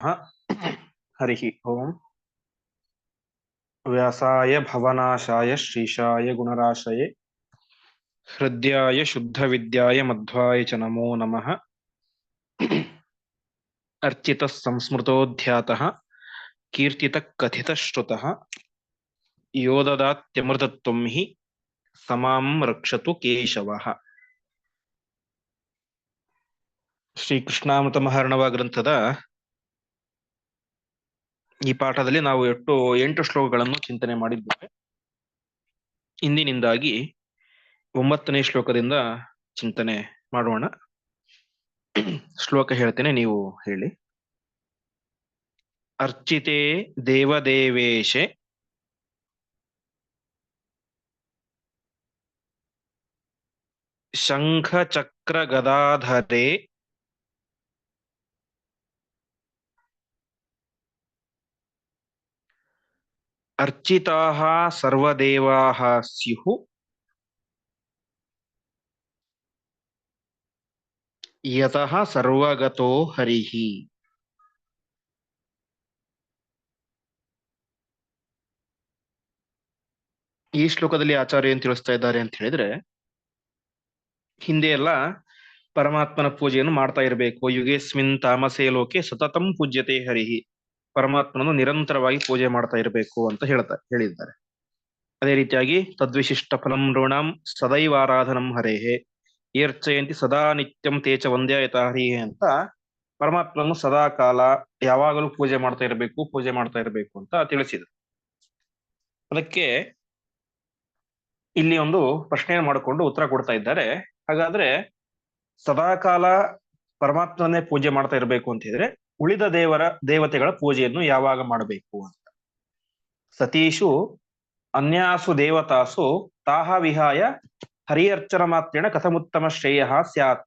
हरिः ओम् व्यासाय भवनाशाय श्रीशाय गुणराशये हृद्याय शुद्धविद्याय मध्वाय च नमो नमः अर्चितः संस्मृतोऽध्यातः कीर्तितः कथितश्रुतः यो ददात्यमृतत्वं हि समां रक्षतु ಕೇಶವಃ ಶ್ರೀಕೃಷ್ಣಾಮೃತ ಮಹಾರ್ಣವ ಗ್ರಂಥದ ಈ ಪಾಠದಲ್ಲಿ ನಾವು ಎಷ್ಟು ಎಂಟು ಶ್ಲೋಕಗಳನ್ನು ಚಿಂತನೆ ಮಾಡಿದ್ದೇವೆ. ಇಂದಿನಿಂದಾಗಿ ಒಂಬತ್ತನೇ ಶ್ಲೋಕದಿಂದ ಚಿಂತನೆ ಮಾಡೋಣ. ಶ್ಲೋಕ ಹೇಳ್ತೇನೆ, ನೀವು ಹೇಳಿ. ಅರ್ಚಿತೆ ದೇವದೇವೇಶೆ. ಶಂಖ ಚಕ್ರ ಗದಾಧರೆ ಅರ್ಚಿತಾ ಸರ್ವದೇವಾ ಸ್ಯು ಯತಃ ಸರ್ವಗತೋ ಹರಿಹಿ ಈ ಶ್ಲೋಕದಲ್ಲಿ ಆಚಾರ್ಯ ಏನ್ ತಿಳಿಸ್ತಾ ಇದ್ದಾರೆ ಅಂತ ಹೇಳಿದ್ರೆ, ಹಿಂದೆ ಎಲ್ಲ ಪರಮಾತ್ಮನ ಪೂಜೆಯನ್ನು ಮಾಡ್ತಾ ಇರಬೇಕು. ಯುಗೇಸ್ಮಿನ್ ತಾಮಸೇ ಲೋಕೆ ಸತತಂ ಪೂಜ್ಯತೆ ಹರಿಹಿ ಪರಮಾತ್ಮನನ್ನು ನಿರಂತರವಾಗಿ ಪೂಜೆ ಮಾಡ್ತಾ ಇರಬೇಕು ಅಂತ ಹೇಳ್ತಾ, ಹೇಳಿದ್ದಾರೆ. ಅದೇ ರೀತಿಯಾಗಿ, ತದ್ವಿಶಿಷ್ಟ ಫಲಂ ಋಣಂ ಸದೈವ ಆರಾಧನಂ ಹರೇಹೆ, ಏರ್ಚಯಂತಿ ಸದಾ ನಿತ್ಯಂ ತೇಚ ವಂದ್ಯಾಯತ ಹರಿಹೆ ಅಂತ ಪರಮಾತ್ಮನನ್ನು ಸದಾ ಕಾಲ ಯಾವಾಗಲೂ ಪೂಜೆ ಮಾಡ್ತಾ ಇರಬೇಕು, ಪೂಜೆ ಮಾಡ್ತಾ ಇರಬೇಕು ಅಂತ ತಿಳಿಸಿದ್ರು. ಅದಕ್ಕೆ ಇಲ್ಲಿ ಒಂದು ಪ್ರಶ್ನೆ ಮಾಡಿಕೊಂಡು ಉತ್ತರ ಕೊಡ್ತಾ ಇದ್ದಾರೆ. ಹಾಗಾದ್ರೆ ಸದಾಕಾಲ ಪರಮಾತ್ಮನೇ ಪೂಜೆ ಮಾಡ್ತಾ ಇರಬೇಕು ಅಂತ ಹೇಳಿದ್ರೆ ಉಳಿದ ದೇವರ, ದೇವತೆಗಳ ಪೂಜೆಯನ್ನು ಯಾವಾಗ ಮಾಡಬೇಕು ಅಂತ. ಸತೀಶು ಅನ್ಯಾಸು ದೇವತಾಸು ತಾಹ ವಿಹಾಯ ಹರಿಯರ್ಚನ ಮಾತ್ರೇಣ ಕಥಮುತ್ತಮ ಶ್ರೇಯ ಸ್ಯಾತ್.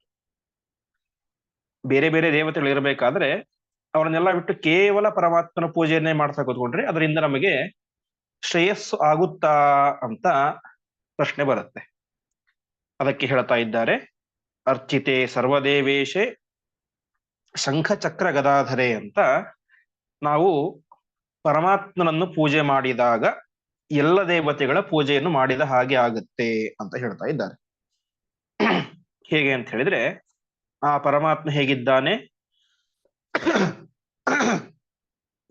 ಬೇರೆ ಬೇರೆ ದೇವತೆಗಳು ಇರಬೇಕಾದ್ರೆ ಅವರನ್ನೆಲ್ಲ ಬಿಟ್ಟು ಕೇವಲ ಪರಮಾತ್ಮನ ಪೂಜೆಯನ್ನೇ ಮಾಡ್ತಾ ಕೂತ್ಕೊಂಡ್ರೆ ಅದರಿಂದ ನಮಗೆ ಶ್ರೇಯಸ್ಸು ಆಗುತ್ತಾ ಅಂತ ಪ್ರಶ್ನೆ ಬರುತ್ತೆ. ಅದಕ್ಕೆ ಹೇಳ್ತಾ ಇದ್ದಾರೆ, ಅರ್ಚಿತೆ ಸರ್ವದೇವೇಶೆ ಶಂಖ ಚಕ್ರ ಗದಾಧರೆ ಅಂತ ನಾವು ಪರಮಾತ್ಮನನ್ನು ಪೂಜೆ ಮಾಡಿದಾಗ ಎಲ್ಲ ದೇವತೆಗಳ ಪೂಜೆಯನ್ನು ಮಾಡಿದ ಹಾಗೆ ಆಗುತ್ತೆ ಅಂತ ಹೇಳ್ತಾ ಇದ್ದಾರೆ. ಹೇಗೆ ಅಂತ ಹೇಳಿದ್ರೆ, ಆ ಪರಮಾತ್ಮ ಹೇಗಿದ್ದಾನೆ?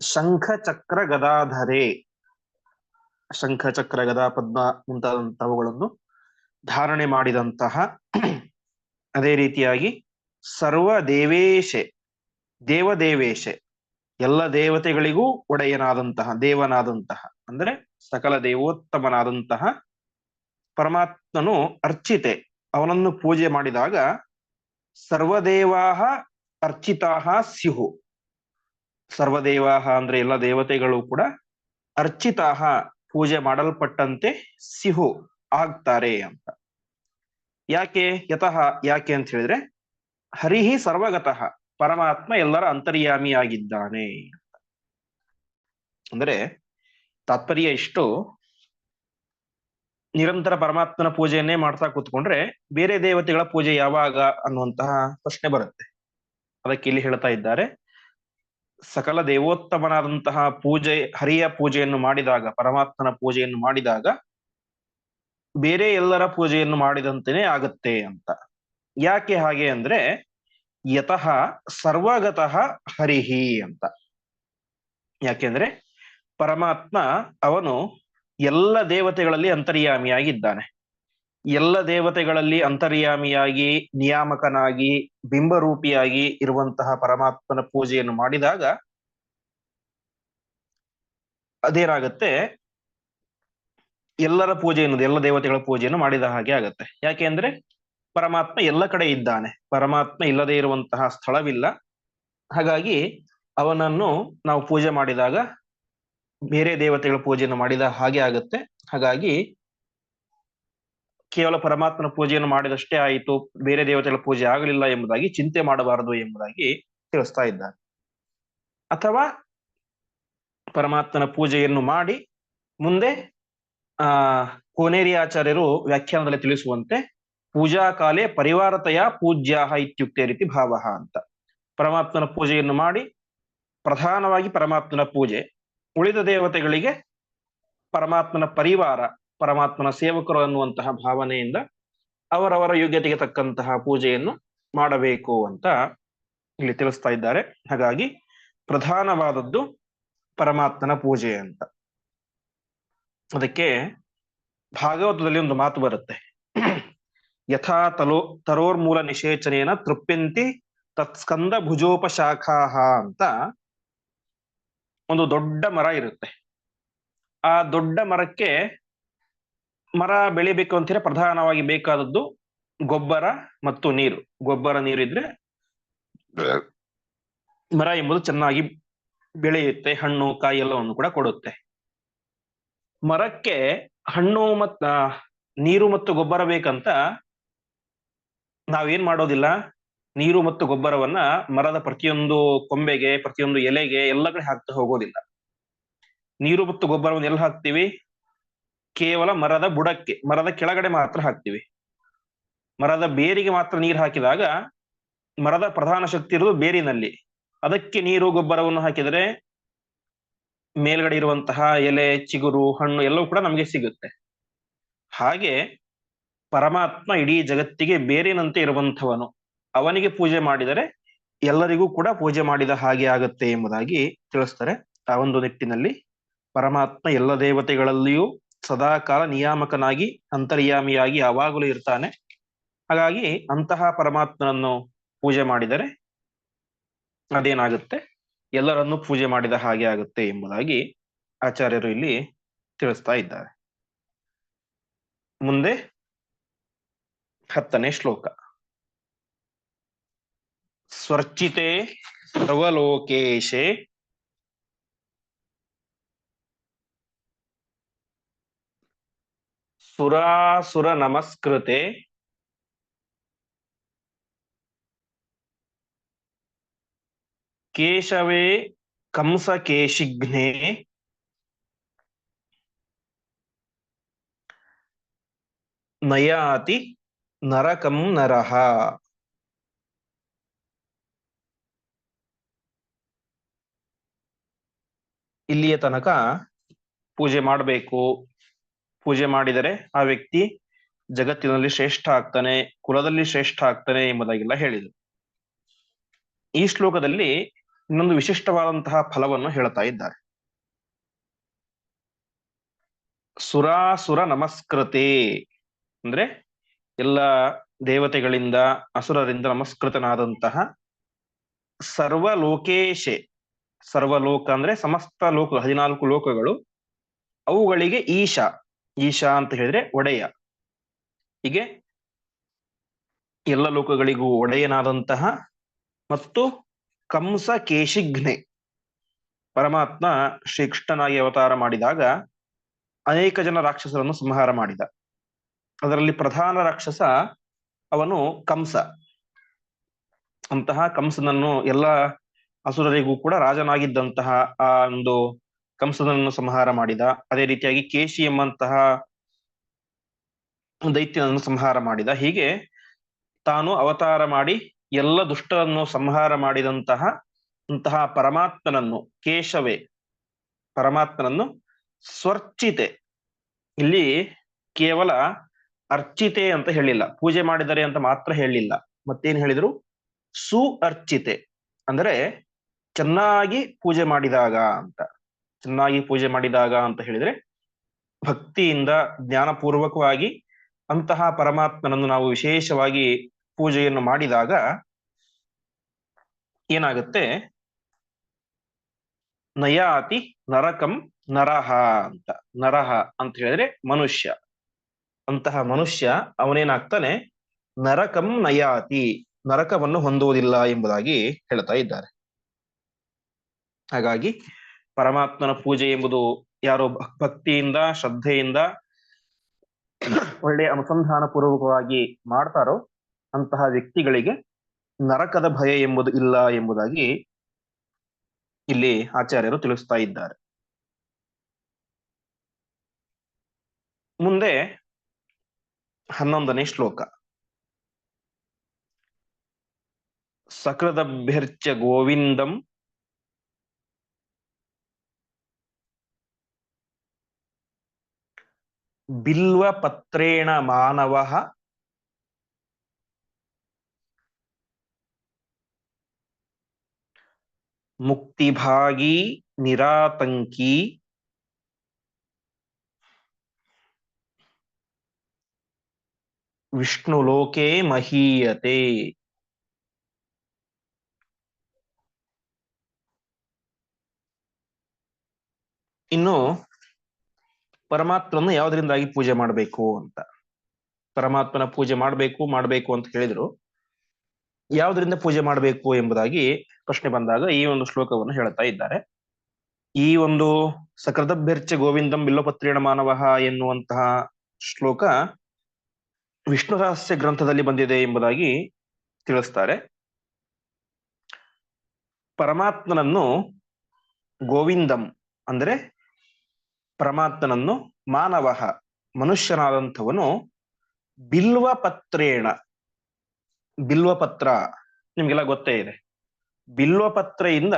ಶಂಖ ಚಕ್ರ ಗದಾಧರೆ ಶಂಖ ಚಕ್ರ ಗದಾ ಪದ್ಮ ಮುಂತಾದಂತಹವುಗಳನ್ನು ಧಾರಣೆ ಮಾಡಿದಂತಹ ಅದೇ ರೀತಿಯಾಗಿ ಸರ್ವ ದೇವೇಶೆ ದೇವದೇವೇಶೆ, ಎಲ್ಲ ದೇವತೆಗಳಿಗೂ ಒಡೆಯನಾದಂತಹ, ದೇವನಾದಂತಹ, ಅಂದ್ರೆ ಸಕಲ ದೇವೋತ್ತಮನಾದಂತಹ ಪರಮಾತ್ಮನು ಅರ್ಚಿತೆ. ಅವನನ್ನು ಪೂಜೆ ಮಾಡಿದಾಗ ಸರ್ವದೇವಾ ಅರ್ಚಿತಾಹ ಸ್ಯುಹು. ಸರ್ವದೇವಾಹ ಅಂದ್ರೆ ಎಲ್ಲ ದೇವತೆಗಳು ಕೂಡ ಅರ್ಚಿತಾಹ ಪೂಜೆ ಮಾಡಲ್ಪಟ್ಟಂತೆ ಸಿಹು ಆಗ್ತಾರೆ ಅಂತ. ಯಾಕೆ, ಯತಃ ಯಾಕೆ ಅಂತ ಹೇಳಿದ್ರೆ ಹರಿಹಿ ಸರ್ವಗತಃ, ಪರಮಾತ್ಮ ಎಲ್ಲರ ಅಂತರ್ಯಾಮಿಯಾಗಿದ್ದಾನೆ. ಅಂದರೆ ತಾತ್ಪರ್ಯ ಇಷ್ಟು, ನಿರಂತರ ಪರಮಾತ್ಮನ ಪೂಜೆಯನ್ನೇ ಮಾಡ್ತಾ ಕೂತ್ಕೊಂಡ್ರೆ ಬೇರೆ ದೇವತೆಗಳ ಪೂಜೆ ಯಾವಾಗ ಅನ್ನುವಂತಹ ಪ್ರಶ್ನೆ ಬರುತ್ತೆ. ಅದಕ್ಕೆ ಇಲ್ಲಿ ಹೇಳ್ತಾ ಇದ್ದಾರೆ, ಸಕಲ ದೇವೋತ್ತಮನಾದಂತಹ ಪೂಜೆ, ಹರಿಯ ಪೂಜೆಯನ್ನು ಮಾಡಿದಾಗ, ಪರಮಾತ್ಮನ ಪೂಜೆಯನ್ನು ಮಾಡಿದಾಗ ಬೇರೆ ಎಲ್ಲರ ಪೂಜೆಯನ್ನು ಮಾಡಿದಂತೆಯೇ ಆಗತ್ತೆ ಅಂತ. ಯಾಕೆ ಹಾಗೆ ಅಂದ್ರೆ ಯತಃ ಸರ್ವಗತಃ ಹರಿಹಿ ಅಂತ. ಯಾಕೆಂದ್ರೆ ಪರಮಾತ್ಮ ಅವನು ಎಲ್ಲ ದೇವತೆಗಳಲ್ಲಿ ಅಂತರ್ಯಾಮಿಯಾಗಿದ್ದಾನೆ. ಎಲ್ಲ ದೇವತೆಗಳಲ್ಲಿ ಅಂತರ್ಯಾಮಿಯಾಗಿ, ನಿಯಾಮಕನಾಗಿ, ಬಿಂಬರೂಪಿಯಾಗಿ ಇರುವಂತಹ ಪರಮಾತ್ಮನ ಪೂಜೆಯನ್ನು ಮಾಡಿದಾಗ ಅದೇನಾಗತ್ತೆ? ಎಲ್ಲರ ಪೂಜೆಯನ್ನು ಎಲ್ಲ ದೇವತೆಗಳ ಪೂಜೆಯನ್ನು ಮಾಡಿದ ಹಾಗೆ ಆಗತ್ತೆ. ಯಾಕೆ ಅಂದ್ರೆ ಪರಮಾತ್ಮ ಎಲ್ಲ ಕಡೆ ಇದ್ದಾನೆ. ಪರಮಾತ್ಮ ಇಲ್ಲದೆ ಇರುವಂತಹ ಸ್ಥಳವಿಲ್ಲ. ಹಾಗಾಗಿ ಅವನನ್ನು ನಾವು ಪೂಜೆ ಮಾಡಿದಾಗ, ಬೇರೆ ದೇವತೆಗಳ ಪೂಜೆಯನ್ನು ಮಾಡಿದ ಹಾಗೆ ಆಗುತ್ತೆ. ಹಾಗಾಗಿ ಕೇವಲ ಪರಮಾತ್ಮನ ಪೂಜೆಯನ್ನು ಮಾಡಿದಷ್ಟೇ ಆಯಿತು, ಬೇರೆ ದೇವತೆಗಳ ಪೂಜೆ ಆಗಲಿಲ್ಲ ಎಂಬುದಾಗಿ, ಚಿಂತೆ ಮಾಡಬಾರದು ಎಂಬುದಾಗಿ ತಿಳಿಸ್ತಾ ಇದ್ದಾರೆ. ಅಥವಾ ಪರಮಾತ್ಮನ ಪೂಜೆಯನ್ನು ಮಾಡಿ, ಮುಂದೆ, ಆ, ಕೋನೇರಿ ಆಚಾರ್ಯರು ವ್ಯಾಖ್ಯಾನದಲ್ಲಿ ತಿಳಿಸುವಂತೆ ಪೂಜಾ ಕಾಲೇ ಪರಿವಾರತೆಯ ಪೂಜ್ಯಾಹ ಇತ್ಯುಕ್ತೆ ರೀತಿ ಭಾವ ಅಂತ. ಪರಮಾತ್ಮನ ಪೂಜೆಯನ್ನು ಮಾಡಿ ಪ್ರಧಾನವಾಗಿ ಪರಮಾತ್ಮನ ಪೂಜೆ. ಉಳಿದ ದೇವತೆಗಳಿಗೆ ಪರಮಾತ್ಮನ ಪರಿವಾರ, ಪರಮಾತ್ಮನ ಸೇವಕರು ಅನ್ನುವಂತಹ ಭಾವನೆಯಿಂದ ಅವರವರ ಯೋಗ್ಯತೆಗೆ ತಕ್ಕಂತಹ ಪೂಜೆಯನ್ನು ಮಾಡಬೇಕು ಅಂತ ಇಲ್ಲಿ ತಿಳಿಸ್ತಾ ಇದ್ದಾರೆ. ಹಾಗಾಗಿ ಪ್ರಧಾನವಾದದ್ದು ಪರಮಾತ್ಮನ ಪೂಜೆ ಅಂತ. ಅದಕ್ಕೆ ಭಾಗವತದಲ್ಲಿ ಒಂದು ಮಾತು ಬರುತ್ತೆ. ಯಥಾ ತಲೋ ತರೋರ್ಮೂಲ ನಿಷೇಚನೇನ ತೃಪ್ಯಂತಿ ತತ್ಸ್ಕಂದ ಭುಜೋಪಶಾಖಾ ಅಂತ ಒಂದು ದೊಡ್ಡ ಮರ ಇರುತ್ತೆ. ಆ ದೊಡ್ಡ ಮರಕ್ಕೆ ಮರ ಬೆಳಿಬೇಕು ಅಂತೀರ ಪ್ರಧಾನವಾಗಿ ಬೇಕಾದದ್ದು ಗೊಬ್ಬರ ಮತ್ತು ನೀರು. ಗೊಬ್ಬರ ನೀರಿದ್ರೆ ಮರ ಎಂಬುದು ಚೆನ್ನಾಗಿ ಬೆಳೆಯುತ್ತೆ, ಹಣ್ಣು, ಕಾಯಿ ಎಲ್ಲವನ್ನು ಕೂಡ ಕೊಡುತ್ತೆ. ಮರಕ್ಕೆ ಹಣ್ಣು ಮತ್ತ ನೀರು ಮತ್ತು ಗೊಬ್ಬರ ಬೇಕಂತ ನಾವೇನ್ ಮಾಡೋದಿಲ್ಲ? ನೀರು ಮತ್ತು ಗೊಬ್ಬರವನ್ನ ಮರದ ಪ್ರತಿಯೊಂದು ಕೊಂಬೆಗೆ, ಪ್ರತಿಯೊಂದು ಎಲೆಗೆ ಎಲ್ಲ ಕಡೆ ಹಾಕ್ತಾ ಹೋಗೋದಿಲ್ಲ. ನೀರು ಮತ್ತು ಗೊಬ್ಬರವನ್ನು ಎಲ್ಲಿ ಹಾಕ್ತಿವಿ? ಕೇವಲ ಮರದ ಬುಡಕ್ಕೆ, ಮರದ ಕೆಳಗಡೆ ಮಾತ್ರ ಹಾಕ್ತಿವಿ. ಮರದ ಬೇರಿಗೆ ಮಾತ್ರ ನೀರು ಹಾಕಿದಾಗ ಮರದ ಪ್ರಧಾನ ಶಕ್ತಿ ಇರುವುದು ಬೇರಿನಲ್ಲಿ. ಅದಕ್ಕೆ ನೀರು, ಗೊಬ್ಬರವನ್ನು ಹಾಕಿದರೆ ಮೇಲ್ಗಡೆ ಇರುವಂತಹ ಎಲೆ, ಚಿಗುರು, ಹಣ್ಣು ಎಲ್ಲವೂ ಕೂಡ ನಮಗೆ ಸಿಗುತ್ತೆ. ಹಾಗೆ ಪರಮಾತ್ಮ ಇಡೀ ಜಗತ್ತಿಗೆ ಬೇರೆನಂತೆ ಇರುವಂಥವನು. ಅವನಿಗೆ ಪೂಜೆ ಮಾಡಿದರೆ ಎಲ್ಲರಿಗೂ ಕೂಡ ಪೂಜೆ ಮಾಡಿದ ಹಾಗೆ ಆಗುತ್ತೆ ಎಂಬುದಾಗಿ ತಿಳಿಸ್ತಾರೆ. ಆ ಒಂದು ನಿಟ್ಟಿನಲ್ಲಿ ಪರಮಾತ್ಮ ಎಲ್ಲ ದೇವತೆಗಳಲ್ಲಿಯೂ ಸದಾಕಾಲ ನಿಯಾಮಕನಾಗಿ, ಅಂತರ್ಯಾಮಿಯಾಗಿ ಯಾವಾಗಲೂ ಇರ್ತಾನೆ. ಹಾಗಾಗಿ ಅಂತಹ ಪರಮಾತ್ಮನನ್ನು ಪೂಜೆ ಮಾಡಿದರೆ ಅದೇನಾಗುತ್ತೆ? ಎಲ್ಲರನ್ನೂ ಪೂಜೆ ಮಾಡಿದ ಹಾಗೆ ಆಗುತ್ತೆ ಎಂಬುದಾಗಿ ಆಚಾರ್ಯರು ಇಲ್ಲಿ ತಿಳಿಸ್ತಾ ಇದ್ದಾರೆ. ಮುಂದೆ ಹತ್ತನೇ ಶ್ಲೋಕ. ಸ್ವರ್ಚಿತೆ ಸರ್ವಲೋಕೇಶೆ. ಸುರಾಸುರ ನಮಸ್ಕೃತೆ ಕೇಶವೇ ಕಂಸಕೇಶಿಘ್ನೆ ನಯಾತಿ ನರಕಂ ನರಹ. ಇಲ್ಲಿಯ ತನಕ ಪೂಜೆ ಮಾಡಬೇಕು. ಪೂಜೆ ಮಾಡಿದರೆ ಆ ವ್ಯಕ್ತಿ ಜಗತ್ತಿನಲ್ಲಿ ಶ್ರೇಷ್ಠ ಆಗ್ತಾನೆ, ಕುಲದಲ್ಲಿ ಶ್ರೇಷ್ಠ ಆಗ್ತಾನೆ ಎಂಬುದಾಗಿಲ್ಲ ಹೇಳಿದರು. ಈ ಶ್ಲೋಕದಲ್ಲಿ ಇನ್ನೊಂದು ವಿಶಿಷ್ಟವಾದಂತಹ ಫಲವನ್ನು ಹೇಳ್ತಾ ಇದ್ದಾರೆ. ಸುರಾಸುರ ನಮಸ್ಕೃತಿ. ಅಂದ್ರೆ ಎಲ್ಲ ದೇವತೆಗಳಿಂದ ಅಸುರರಿಂದ ನಮಸ್ಕೃತನಾದಂತಹ ಸರ್ವಲೋಕೇಶೆ. ಸರ್ವಲೋಕ ಅಂದ್ರೆ ಸಮಸ್ತ ಲೋಕ, ಹದಿನಾಲ್ಕು ಲೋಕಗಳು. ಅವುಗಳಿಗೆ ಈಶಾ ಈಶಾ ಅಂತ ಹೇಳಿದ್ರೆ ಒಡೆಯ. ಹೀಗೆ ಎಲ್ಲ ಲೋಕಗಳಿಗೂ ಒಡೆಯನಾದಂತಹ ಮತ್ತು ಕಂಸ, ಕೇಶಿಘ್ನೆ. ಪರಮಾತ್ಮ ಶ್ರೀಕೃಷ್ಣನಾಗಿ ಅವತಾರ ಮಾಡಿದಾಗ ಅನೇಕ ಜನ ರಾಕ್ಷಸರನ್ನು ಸಂಹಾರ ಮಾಡಿದ. ಅದರಲ್ಲಿ ಪ್ರಧಾನ ರಾಕ್ಷಸ ಅವನು ಕಂಸ. ಅಂತಹ ಕಂಸನನ್ನು ಎಲ್ಲ ಅಸುರರಿಗೂ ಕೂಡ ರಾಜನಾಗಿದ್ದಂತಹ ಆ ಒಂದು ಕಂಸನನ್ನು ಸಂಹಾರ ಮಾಡಿದ. ಅದೇ ರೀತಿಯಾಗಿ ಕೇಶಿ ಎಂಬಂತಹ ದೈತ್ಯನನ್ನು ಸಂಹಾರ ಮಾಡಿದ. ಹೀಗೆ ತಾನು ಅವತಾರ ಮಾಡಿ ಎಲ್ಲ ದುಷ್ಟರನ್ನು ಸಂಹಾರ ಮಾಡಿದಂತಹ ಅಂತಹ ಪರಮಾತ್ಮನನ್ನು, ಕೇಶವೇ ಪರಮಾತ್ಮನನ್ನು ಸ್ವರ್ಚಿತೆ. ಇಲ್ಲಿ ಕೇವಲ ಅರ್ಚಿತೆ ಅಂತ ಹೇಳಿಲ್ಲ. ಪೂಜೆ ಮಾಡಿದರೆ ಅಂತ ಮಾತ್ರ ಹೇಳಿಲ್ಲ. ಮತ್ತೇನ್ ಹೇಳಿದ್ರು? ಸು ಅರ್ಚಿತೆ ಅಂದ್ರೆ ಚೆನ್ನಾಗಿ ಪೂಜೆ ಮಾಡಿದಾಗ ಅಂತ. ಚೆನ್ನಾಗಿ ಪೂಜೆ ಮಾಡಿದಾಗ ಅಂತ ಹೇಳಿದ್ರೆ ಭಕ್ತಿಯಿಂದ ಜ್ಞಾನಪೂರ್ವಕವಾಗಿ ಅಂತಹ ಪರಮಾತ್ಮನನ್ನು ನಾವು ವಿಶೇಷವಾಗಿ ಪೂಜೆಯನ್ನು ಮಾಡಿದಾಗ ಏನಾಗುತ್ತೆ? ನಯಾತಿ ನರಕಂ ನರಹ ಅಂತ. ನರಹ ಅಂತ ಹೇಳಿದ್ರೆ ಮನುಷ್ಯ. ಅಂತಹ ಮನುಷ್ಯ ಅವನೇನಾಗ್ತಾನೆ ನರಕಂ ನಯಾತಿ, ನರಕವನ್ನು ಹೊಂದುವುದಿಲ್ಲ ಎಂಬುದಾಗಿ ಹೇಳ್ತಾ ಇದ್ದಾರೆ. ಹಾಗಾಗಿ ಪರಮಾತ್ಮನ ಪೂಜೆ ಎಂಬುದು ಯಾರು ಭಕ್ತಿಯಿಂದ, ಶ್ರದ್ಧೆಯಿಂದ ಒಳ್ಳೆಯ ಅನುಸಂಧಾನ ಪೂರ್ವಕವಾಗಿ ಮಾಡ್ತಾರೋ ಅಂತಹ ವ್ಯಕ್ತಿಗಳಿಗೆ ನರಕದ ಭಯ ಎಂಬುದು ಇಲ್ಲ ಎಂಬುದಾಗಿ ಇಲ್ಲಿ ಆಚಾರ್ಯರು ತಿಳಿಸ್ತಾ ಇದ್ದಾರೆ. ಮುಂದೆ ಹನ್ನೊಂದನೇ ಶ್ಲೋಕ. ಸಕೃದಭ್ಯರ್ಚ ಗೋವಿಂದಂ ಬಿಲ್ವಪತ್ರೇಣ ಮಾನವ ಮುಕ್ತಿಭಾಗಿ ನಿರಾತಂಕಿ ವಿಷ್ಣುಲೋಕೆ ಮಹೀಯತೆ. ಇನ್ನು ಪರಮಾತ್ಮನ ಯಾವ್ದ್ರಿಂದಾಗಿ ಪೂಜೆ ಮಾಡಬೇಕು ಅಂತ. ಪರಮಾತ್ಮನ ಪೂಜೆ ಮಾಡಬೇಕು ಮಾಡಬೇಕು ಅಂತ ಹೇಳಿದ್ರು. ಯಾವ್ದರಿಂದ ಪೂಜೆ ಮಾಡಬೇಕು ಎಂಬುದಾಗಿ ಪ್ರಶ್ನೆ ಬಂದಾಗ ಈ ಒಂದು ಶ್ಲೋಕವನ್ನು ಹೇಳ್ತಾ ಇದ್ದಾರೆ. ಈ ಒಂದು ಸಕೃತಭ್ಯರ್ಚ ಗೋವಿಂದಂ ಬಿಲ್ಲಪತ್ರೇಣ ಮಾನವಃ ಎನ್ನುವಂತಹ ಶ್ಲೋಕ ವಿಷ್ಣು ರಹಸ್ಯ ಗ್ರಂಥದಲ್ಲಿ ಬಂದಿದೆ ಎಂಬುದಾಗಿ ತಿಳಿಸ್ತಾರೆ. ಪರಮಾತ್ಮನನ್ನು ಗೋವಿಂದಂ ಅಂದ್ರೆ ಪರಮಾತ್ಮನನ್ನು ಮಾನವ, ಮನುಷ್ಯನಾದಂಥವನು ಬಿಲ್ವಪತ್ರೇಣ. ಬಿಲ್ವಪತ್ರ, ನಿಮಗೆಲ್ಲ ಗೊತ್ತೇ ಇದೆ. ಬಿಲ್ವಪತ್ರೆಯಿಂದ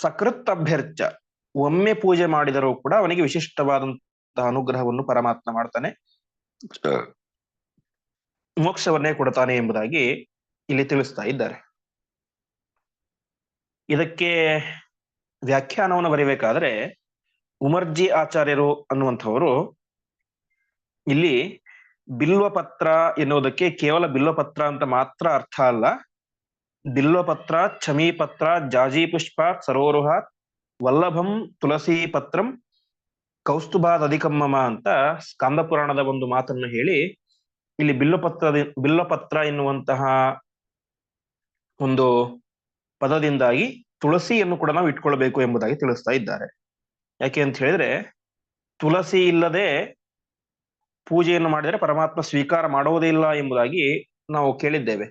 ಸಕೃತ್ ಅಭ್ಯರ್ಚ ಒಮ್ಮೆ ಪೂಜೆ ಮಾಡಿದರೂ ಕೂಡ ಅವನಿಗೆ ವಿಶಿಷ್ಟವಾದಂತಹ ಅನುಗ್ರಹವನ್ನು ಪರಮಾತ್ಮ ಮಾಡ್ತಾನೆ. ಮೋಕ್ಷವನ್ನೇ ಕೊಡ್ತಾನೆ ಎಂಬುದಾಗಿ ಇಲ್ಲಿ ತಿಳಿಸ್ತಾ ಇದ್ದಾರೆ. ಇದಕ್ಕೆ ವ್ಯಾಖ್ಯಾನವನ್ನು ಬರೀಬೇಕಾದ್ರೆ ಉಮರ್ಜಿ ಆಚಾರ್ಯರು ಅನ್ನುವಂಥವರು ಇಲ್ಲಿ ಬಿಲ್ವಪತ್ರ ಎನ್ನುವುದಕ್ಕೆ ಕೇವಲ ಬಿಲ್ವಪತ್ರ ಅಂತ ಮಾತ್ರ ಅರ್ಥ ಅಲ್ಲ. ಬಿಲ್ವಪತ್ರ ಚಮೀಪತ್ರ ಜಾಜಿ ಪುಷ್ಪ ಸರೋರುಹ ವಲ್ಲಭಂ ತುಳಸಿ ಪತ್ರಂ ಕೌಸ್ತುಭಾದ್ ಅಧಿಕಮ್ಮಮ ಅಂತ ಸ್ಕಂದ ಪುರಾಣದ ಒಂದು ಮಾತನ್ನು ಹೇಳಿ ಇಲ್ಲಿ ಬಿಲ್ಲಪತ್ರ ಬಿಲ್ಲಪತ್ರ ಎನ್ನುವಂತಹ ಒಂದು ಪದದಿಂದಾಗಿ ತುಳಸಿಯನ್ನು ಕೂಡ ನಾವು ಇಟ್ಕೊಳ್ಬೇಕು ಎಂಬುದಾಗಿ ತಿಳಿಸ್ತಾ ಇದ್ದಾರೆ. ಯಾಕೆ ಅಂತ ಹೇಳಿದ್ರೆ, ತುಳಸಿ ಇಲ್ಲದೆ ಪೂಜೆಯನ್ನು ಮಾಡಿದರೆ ಪರಮಾತ್ಮ ಸ್ವೀಕಾರ ಮಾಡುವುದೇ ಇಲ್ಲ ಎಂಬುದಾಗಿ ನಾವು ಕೇಳಿದ್ದೇವೆ.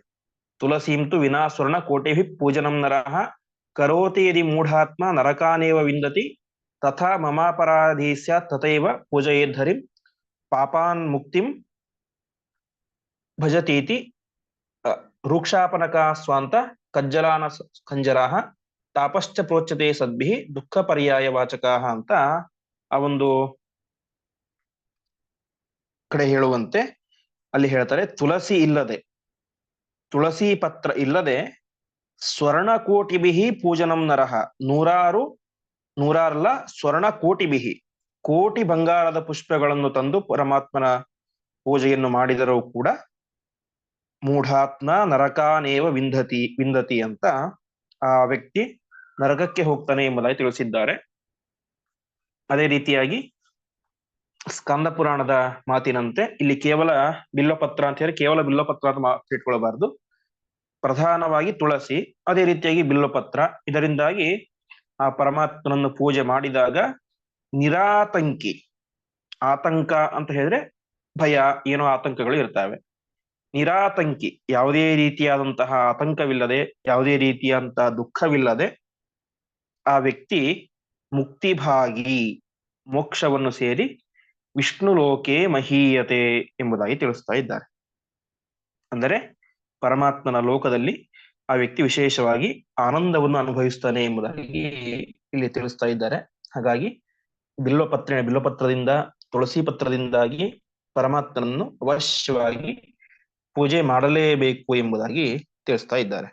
ತುಳಸೀಂತು ವಿನಾ ಸ್ವರ್ಣ ಕೋಟೆಭಿ ಪೂಜನಂ ನರಹ ಕರೋತಿ ಯದಿ ಮೂಢಾತ್ಮ ನರಕಾನೇವ ವಿಂದತಿ, ತಥಾ ಮಮಾಪರಾಧೀಸ್ಯ ತಥೈವ ತಥೈವ ಧರಿಂ ಪಾಪಾನ್ ಮುಕ್ತಿಂ ಭಜತೀತಿ ವೃಕ್ಷಾಪನಕ ಸ್ವಾಂತ ಕಜ್ಜಲಾನ ಖಂಜರಾಹ ತಾಪಶ್ಚ ಪ್ರೋಚ್ಯತೆ ಸದ್ಭಿ ದುಃಖ ಪರ್ಯಾಯ ವಾಚಕ ಅಂತ ಆ ಒಂದು ಕಡೆ ಹೇಳುವಂತೆ ಅಲ್ಲಿ ಹೇಳ್ತಾರೆ, ತುಳಸಿ ಇಲ್ಲದೆ, ತುಳಸಿ ಪತ್ರ ಇಲ್ಲದೆ ಸ್ವರ್ಣ ಕೋಟಿಬಿಹಿ ಪೂಜನಂ ನರಹ ನೂರಾರು, ನೂರಾರ್ಲ ಸ್ವರ್ಣ ಕೋಟಿಬಿಹಿ ಕೋಟಿ ಬಂಗಾರದ ಪುಷ್ಪಗಳನ್ನು ತಂದು ಪರಮಾತ್ಮನ ಪೂಜೆಯನ್ನು ಮಾಡಿದರೂ ಕೂಡ ಮೂಢಾತ್ಮ ನರಕಾನೇವ ವಿಂಧತಿ ವಿಂಧತಿ ಅಂತ ಆ ವ್ಯಕ್ತಿ ನರಕಕ್ಕೆ ಹೋಗ್ತಾನೆ ಎಂಬುದಾಗಿ ತಿಳಿಸಿದ್ದಾರೆ. ಅದೇ ರೀತಿಯಾಗಿ ಸ್ಕಂದ ಪುರಾಣದ ಮಾತಿನಂತೆ ಇಲ್ಲಿ ಕೇವಲ ಬಿಲ್ಲಪತ್ರ ಅಂತ ಹೇಳಿ ಕೇವಲ ಬಿಲ್ಲಪತ್ರ ಅಂತ ಮಾತು ಪ್ರಧಾನವಾಗಿ ತುಳಸಿ, ಅದೇ ರೀತಿಯಾಗಿ ಬಿಲ್ಲಪತ್ರ. ಇದರಿಂದಾಗಿ ಆ ಪರಮಾತ್ಮನನ್ನು ಪೂಜೆ ಮಾಡಿದಾಗ ನಿರಾತಂಕಿ, ಆತಂಕ ಅಂತ ಹೇಳಿದ್ರೆ ಭಯ, ಏನೋ ಆತಂಕಗಳು ಇರ್ತವೆ. ನಿರಾತಂಕಿ, ಯಾವುದೇ ರೀತಿಯಾದಂತಹ ಆತಂಕವಿಲ್ಲದೆ, ಯಾವುದೇ ರೀತಿಯಾದಂತಹ ದುಃಖವಿಲ್ಲದೆ ಆ ವ್ಯಕ್ತಿ ಮುಕ್ತಿಭಾಗಿ ಮೋಕ್ಷವನ್ನು ಸೇರಿ ವಿಷ್ಣು ಲೋಕೆ ಮಹೀಯತೆ ಎಂಬುದಾಗಿ ತಿಳಿಸ್ತಾ ಇದ್ದಾರೆ. ಅಂದರೆ ಪರಮಾತ್ಮನ ಲೋಕದಲ್ಲಿ ಆ ವ್ಯಕ್ತಿ ವಿಶೇಷವಾಗಿ ಆನಂದವನ್ನು ಅನುಭವಿಸ್ತಾನೆ ಎಂಬುದಾಗಿ ಇಲ್ಲಿ ತಿಳಿಸ್ತಾ ಇದ್ದಾರೆ. ಹಾಗಾಗಿ ಬಿಲ್ವಪತ್ರ ಬಿಲ್ವಪತ್ರದಿಂದ ತುಳಸಿ ಪತ್ರದಿಂದಾಗಿ ಪರಮಾತ್ಮನನ್ನು ಅವಶ್ಯವಾಗಿ ಪೂಜೆ ಮಾಡಲೇಬೇಕು ಎಂಬುದಾಗಿ ತಿಳಿಸ್ತಾ ಇದ್ದಾರೆ.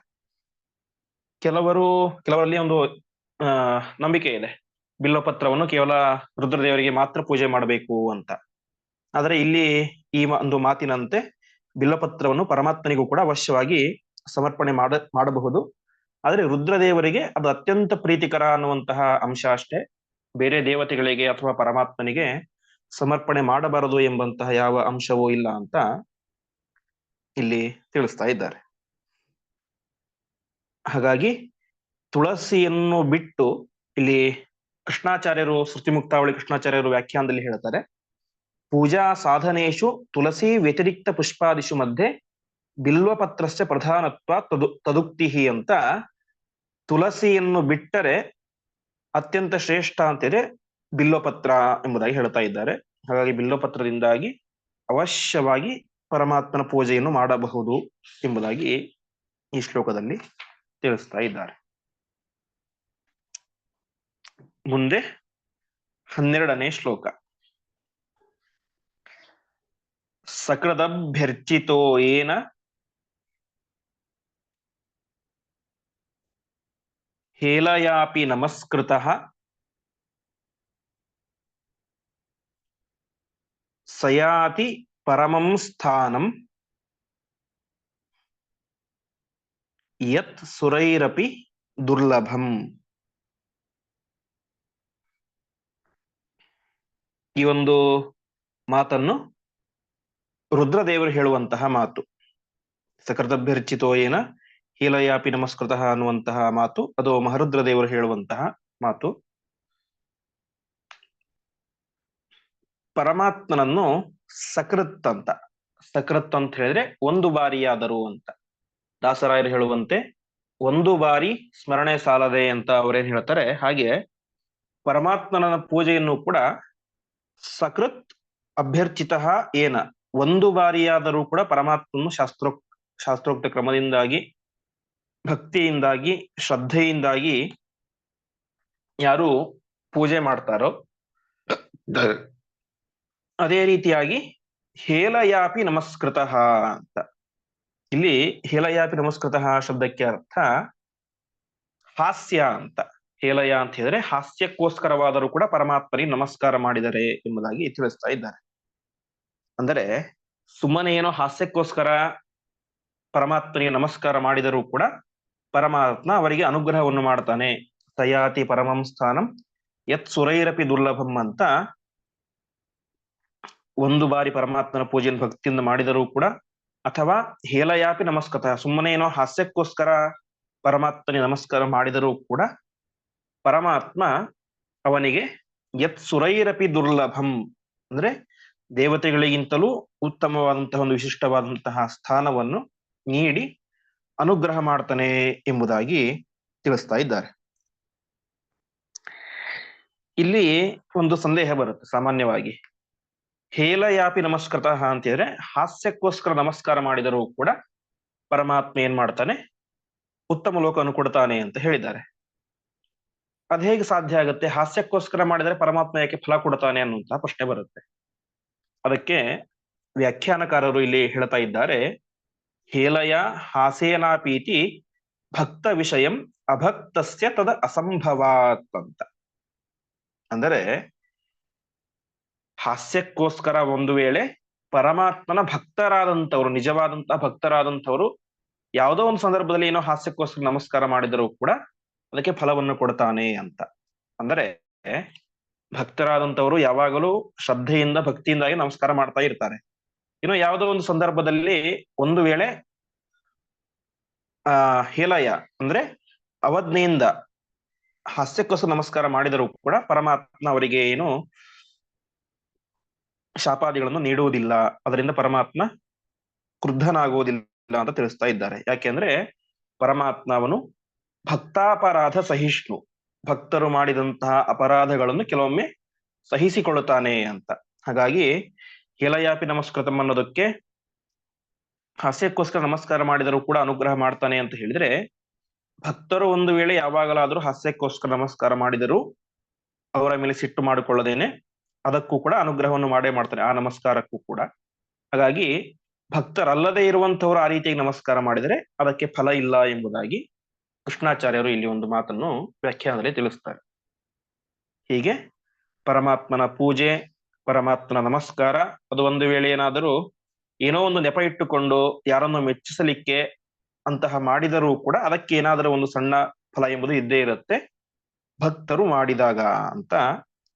ಕೆಲವರು, ಕೆಲವರಲ್ಲಿ ಒಂದು ನಂಬಿಕೆ ಇದೆ. ಬಿಲ್ಲಪತ್ರವನ್ನು ಕೇವಲ ರುದ್ರದೇವರಿಗೆ ಮಾತ್ರ ಪೂಜೆ ಮಾಡಬೇಕು ಅಂತ. ಆದರೆ ಇಲ್ಲಿ ಈ ಒಂದು ಮಾತಿನಂತೆ ಬಿಲ್ಲಪತ್ರವನ್ನು ಪರಮಾತ್ಮನಿಗೂ ಕೂಡ ಅವಶ್ಯವಾಗಿ ಸಮರ್ಪಣೆ ಮಾಡ, ಮಾಡಬಹುದು. ಆದರೆ ರುದ್ರದೇವರಿಗೆ ಅದು ಅತ್ಯಂತ ಪ್ರೀತಿಕರ ಅನ್ನುವಂತಹ ಅಂಶ ಅಷ್ಟೇ. ಬೇರೆ ದೇವತೆಗಳಿಗೆ ಅಥವಾ ಪರಮಾತ್ಮನಿಗೆ ಸಮರ್ಪಣೆ ಮಾಡಬಾರದು ಎಂಬಂತಹ ಯಾವ ಅಂಶವೂ ಇಲ್ಲ ಅಂತ ಇಲ್ಲಿ ತಿಳಿಸ್ತಾ ಇದ್ದಾರೆ. ಹಾಗಾಗಿ ತುಳಸಿಯನ್ನು ಬಿಟ್ಟು ಇಲ್ಲಿ ಕೃಷ್ಣಾಚಾರ್ಯರು ಶ್ರುತಿ ಮುಕ್ತಾವಳಿ ಕೃಷ್ಣಾಚಾರ್ಯರು ವ್ಯಾಖ್ಯಾನದಲ್ಲಿ ಹೇಳ್ತಾರೆ, ಪೂಜಾ ಸಾಧನೇಶು ತುಳಸಿ ವ್ಯತಿರಿಕ್ತ ಪುಷ್ಪಾದಿಶು ಮಧ್ಯೆ ಬಿಲ್ವಪತ್ರಸ್ಯ ಪ್ರಧಾನತ್ವ ತದು ಅಂತ ತುಳಸಿಯನ್ನು ಬಿಟ್ಟರೆ ಅತ್ಯಂತ ಶ್ರೇಷ್ಠ ಅಂತಿದೆ ಬಿಲ್ವಪತ್ರ ಎಂಬುದಾಗಿ ಹೇಳ್ತಾ ಇದ್ದಾರೆ. ಹಾಗಾಗಿ ಬಿಲ್ವಪತ್ರದಿಂದಾಗಿ ಅವಶ್ಯವಾಗಿ ಪರಮಾತ್ಮನ ಪೂಜೆಯನ್ನು ಮಾಡಬಹುದು ಎಂಬುದಾಗಿ ಈ ಶ್ಲೋಕದಲ್ಲಿ ತಿಳಿಸ್ತಾ ಇದ್ದಾರೆ. ಮುಂದೆ ಹನ್ನೆರಡನೇ ಶ್ಲೋಕ. ಸಕೃದಭ್ಯರ್ಚಿತೋ ಏನ ಹೇಲಯಾಪಿ ನಮಸ್ಕೃತ ಸಯಾತಿ ಪರಮಂ ಸ್ಥಾನಂ ಯತ್ ಸುರೈರಪಿ ದುರ್ಲಭಂ ಈ ಒಂದು ಮಾತನ್ನು ರುದ್ರದೇವರು ಹೇಳುವಂತಹ ಮಾತು ಸಕೃತಭ್ಯರ್ಚಿತೋ ಏನ ಹೀಲಯಾಪಿ ನಮಸ್ಕೃತಃ ಅನ್ನುವಂತಹ ಮಾತು, ಅದು ಮಹರುದ್ರ ದೇವರು ಹೇಳುವಂತಹ ಮಾತು. ಪರಮಾತ್ಮನನ್ನು ಸಕೃತ್ ಅಂತ. ಸಕೃತ್ ಅಂತ ಹೇಳಿದ್ರೆ ಒಂದು ಬಾರಿಯಾದರೂ ಅಂತ. ದಾಸರಾಯರು ಹೇಳುವಂತೆ ಒಂದು ಬಾರಿ ಸ್ಮರಣೆ ಸಾಲದೆ ಅಂತ ಅವರೇನ್ ಹೇಳ್ತಾರೆ, ಹಾಗೆ ಪರಮಾತ್ಮನ ಪೂಜೆಯನ್ನು ಕೂಡ ಸಕೃತ್ ಅಭ್ಯರ್ಚಿತ ಏನ ಒಂದು ಬಾರಿಯಾದರೂ ಕೂಡ ಪರಮಾತ್ಮನು ಶಾಸ್ತ್ರೋ, ಶಾಸ್ತ್ರೋಕ್ತ ಕ್ರಮದಿಂದಾಗಿ, ಭಕ್ತಿಯಿಂದಾಗಿ, ಶ್ರದ್ಧೆಯಿಂದಾಗಿ ಯಾರು ಪೂಜೆ ಮಾಡ್ತಾರೋ ಅದೇ ರೀತಿಯಾಗಿ ಹೇಲಯಾಪಿ ನಮಸ್ಕೃತ ಅಂತ. ಇಲ್ಲಿ ಹೇಲಯಾಪಿ ನಮಸ್ಕೃತ ಶಬ್ದಕ್ಕೆ ಅರ್ಥ ಹಾಸ್ಯ ಅಂತ. ಹೇಲಯ ಅಂತ ಹೇಳಿದ್ರೆ ಹಾಸ್ಯಕ್ಕೋಸ್ಕರವಾದರೂ ಕೂಡ ಪರಮಾತ್ಮನಿಗೆ ನಮಸ್ಕಾರ ಮಾಡಿದರೆ ಎಂಬುದಾಗಿ ತಿಳಿಸ್ತಾ ಇದ್ದಾರೆ. ಅಂದರೆ ಸುಮ್ಮನೆ ಏನೋ ಹಾಸ್ಯಕ್ಕೋಸ್ಕರ ಪರಮಾತ್ಮನಿಗೆ ನಮಸ್ಕಾರ ಮಾಡಿದರೂ ಕೂಡ ಪರಮಾತ್ಮ ಅವರಿಗೆ ಅನುಗ್ರಹವನ್ನು ಮಾಡ್ತಾನೆ. ಸಯಾತಿ ಪರಮಂ ಸ್ಥಾನಂ ಯತ್ ಸುರೈರಪಿ ದುರ್ಲಭಂ ಅಂತ ಒಂದು ಬಾರಿ ಪರಮಾತ್ಮನ ಪೂಜೆಯನ್ನು ಭಕ್ತಿಯಿಂದ ಮಾಡಿದರೂ ಕೂಡ ಅಥವಾ ಹೇಲಯಾಪಿ ನಮಸ್ಕೃತ, ಸುಮ್ಮನೆ ಏನೋ ಹಾಸ್ಯಕ್ಕೋಸ್ಕರ ಪರಮಾತ್ಮನಿಗೆ ನಮಸ್ಕಾರ ಮಾಡಿದರೂ ಕೂಡ ಪರಮಾತ್ಮ ಅವನಿಗೆ ಯತ್ ಸುರೈರಪಿ ದುರ್ಲಭಂ ಅಂದ್ರೆ ದೇವತೆಗಳಿಗಿಂತಲೂ ಉತ್ತಮವಾದಂತಹ ಒಂದು ವಿಶಿಷ್ಟವಾದಂತಹ ಸ್ಥಾನವನ್ನು ನೀಡಿ ಅನುಗ್ರಹ ಮಾಡ್ತಾನೆ ಎಂಬುದಾಗಿ ತಿಳಿಸ್ತಾ ಇದ್ದಾರೆ. ಇಲ್ಲಿ ಒಂದು ಸಂದೇಹ ಬರುತ್ತೆ ಸಾಮಾನ್ಯವಾಗಿ. ಹೇಲಯಾಪಿ ನಮಸ್ಕೃತ ಅಂತ ಹೇಳಿದ್ರೆ ಹಾಸ್ಯಕ್ಕೋಸ್ಕರ ನಮಸ್ಕಾರ ಮಾಡಿದರೂ ಕೂಡ ಪರಮಾತ್ಮ ಏನ್ ಮಾಡ್ತಾನೆ? ಉತ್ತಮ ಲೋಕವನ್ನು ಕೊಡ್ತಾನೆ ಅಂತ ಹೇಳಿದ್ದಾರೆ. ಅದ್ ಹೇಗೆ ಸಾಧ್ಯ ಆಗುತ್ತೆ? ಹಾಸ್ಯಕ್ಕೋಸ್ಕರ ಮಾಡಿದರೆ ಪರಮಾತ್ಮ ಯಾಕೆ ಫಲ ಕೊಡ್ತಾನೆ ಅನ್ನುವಂತಹ ಪ್ರಶ್ನೆ ಬರುತ್ತೆ. ಅದಕ್ಕೆ ವ್ಯಾಖ್ಯಾನಕಾರರು ಇಲ್ಲಿ ಹೇಳ್ತಾ ಇದ್ದಾರೆ, ಹೇಲಯ ಹಾಸೇನಾಪೀತಿ ಭಕ್ತ ವಿಷಯಂ ಅಭಕ್ತಸ್ಯ ತದ ಅಸಂಭವಾತ್ ಅಂತ. ಅಂದರೆ ಹಾಸ್ಯಕ್ಕೋಸ್ಕರ ಒಂದು ವೇಳೆ ಪರಮಾತ್ಮನ ಭಕ್ತರಾದಂಥವ್ರು ನಿಜವಾದಂತಹ ಭಕ್ತರಾದಂಥವ್ರು ಯಾವುದೋ ಒಂದು ಸಂದರ್ಭದಲ್ಲಿ ಏನೋ ಹಾಸ್ಯಕ್ಕೋಸ್ಕರ ನಮಸ್ಕಾರ ಮಾಡಿದರೂ ಕೂಡ ಅದಕ್ಕೆ ಫಲವನ್ನು ಕೊಡ್ತಾನೆ ಅಂತ. ಅಂದರೆ ಭಕ್ತರಾದಂಥವ್ರು ಯಾವಾಗಲೂ ಶ್ರದ್ಧೆಯಿಂದ, ಭಕ್ತಿಯಿಂದಾಗಿ ನಮಸ್ಕಾರ ಮಾಡ್ತಾ ಇರ್ತಾರೆ. ಇನ್ನು ಯಾವುದೋ ಒಂದು ಸಂದರ್ಭದಲ್ಲಿ ಒಂದು ವೇಳೆ ಆ, ಹೇಲಯ ಅಂದ್ರೆ ಅವಜ್ಞೆಯಿಂದ ಹಾಸ್ಯಕ್ಕೋಸ್ಕರ ನಮಸ್ಕಾರ ಮಾಡಿದರೂ ಕೂಡ ಪರಮಾತ್ಮ ಅವರಿಗೆ ಏನು ಶಾಪಾದಿಗಳನ್ನು ನೀಡುವುದಿಲ್ಲ. ಅದರಿಂದ ಪರಮಾತ್ಮ ಕ್ರುದ್ಧನಾಗುವುದಿಲ್ಲ ಅಂತ ತಿಳಿಸ್ತಾ ಇದ್ದಾರೆ. ಯಾಕೆಂದ್ರೆ ಪರಮಾತ್ಮ ಅವನು ಭಕ್ತಾಪರಾಧ ಸಹಿಷ್ಣು. ಭಕ್ತರು ಮಾಡಿದಂತಹ ಅಪರಾಧಗಳನ್ನು ಕೆಲವೊಮ್ಮೆ ಸಹಿಸಿಕೊಳ್ಳುತ್ತಾನೆ ಅಂತ. ಹಾಗಾಗಿ ಹೇಲಯಾಪಿ ನಮಸ್ಕೃತಂ ಅನ್ನೋದಕ್ಕೆ ಹಾಸ್ಯಕ್ಕೋಸ್ಕರ ನಮಸ್ಕಾರ ಮಾಡಿದರೂ ಕೂಡ ಅನುಗ್ರಹ ಮಾಡ್ತಾನೆ ಅಂತ ಹೇಳಿದ್ರೆ ಭಕ್ತರು ಒಂದು ವೇಳೆ ಯಾವಾಗಲಾದ್ರೂ ಹಾಸ್ಯಕ್ಕೋಸ್ಕರ ನಮಸ್ಕಾರ ಮಾಡಿದರೂ ಅವರ ಮೇಲೆ ಸಿಟ್ಟು ಮಾಡಿಕೊಳ್ಳದೇನೆ ಅದಕ್ಕೂ ಕೂಡ ಅನುಗ್ರಹವನ್ನು ಮಾಡೇ ಮಾಡ್ತಾರೆ, ಆ ನಮಸ್ಕಾರಕ್ಕೂ ಕೂಡ. ಹಾಗಾಗಿ ಭಕ್ತರಲ್ಲದೆ ಇರುವಂತವರು ಆ ರೀತಿಯಾಗಿ ನಮಸ್ಕಾರ ಮಾಡಿದರೆ ಅದಕ್ಕೆ ಫಲ ಇಲ್ಲ ಎಂಬುದಾಗಿ ಕೃಷ್ಣಾಚಾರ್ಯರು ಇಲ್ಲಿ ಒಂದು ಮಾತನ್ನು ವ್ಯಾಖ್ಯಾನದಲ್ಲಿ ತಿಳಿಸ್ತಾರೆ. ಹೀಗೆ ಪರಮಾತ್ಮನ ಪೂಜೆ, ಪರಮಾತ್ಮನ ನಮಸ್ಕಾರ, ಅದು ಒಂದು ವೇಳೆ ಏನಾದರೂ ಏನೋ ಒಂದು ನೆಪ ಇಟ್ಟುಕೊಂಡು ಯಾರನ್ನು ಮೆಚ್ಚಿಸಲಿಕ್ಕೆ ಅಂತಹ ಮಾಡಿದರೂ ಕೂಡ ಅದಕ್ಕೆ ಏನಾದರೂ ಒಂದು ಸಣ್ಣ ಫಲ ಎಂಬುದು ಇದ್ದೇ ಇರುತ್ತೆ. ಭಕ್ತರು ಮಾಡಿದಾಗ ಅಂತ